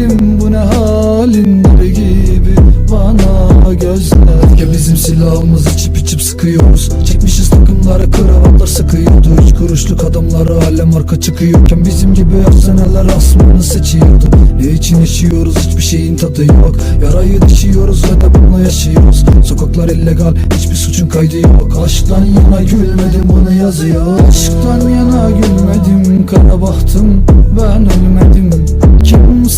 Özlerim bu ne halinler gibi. Bana gözler Ya bizim silahımız içip içip sıkıyoruz. Çekmişiz takımlara kravatlar sıkıyordu. Üç kuruşluk adamlara hala marka çıkıyorken Bizim gibi efsaneler asmanı seçiyordu. Ne için yaşıyoruz hiçbir şeyin tadı yok. Yarayı dişiyoruz ve de bununla yaşıyoruz. Sokaklar illegal hiçbir suçun kaydı yok. Aşktan yana gülmedim bunu yazıyor. Aşktan yana gülmedim kara bahtım. Ben ölmedim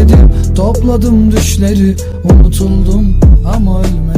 Derledim topladım düşleri Unutuldum ama ölmedim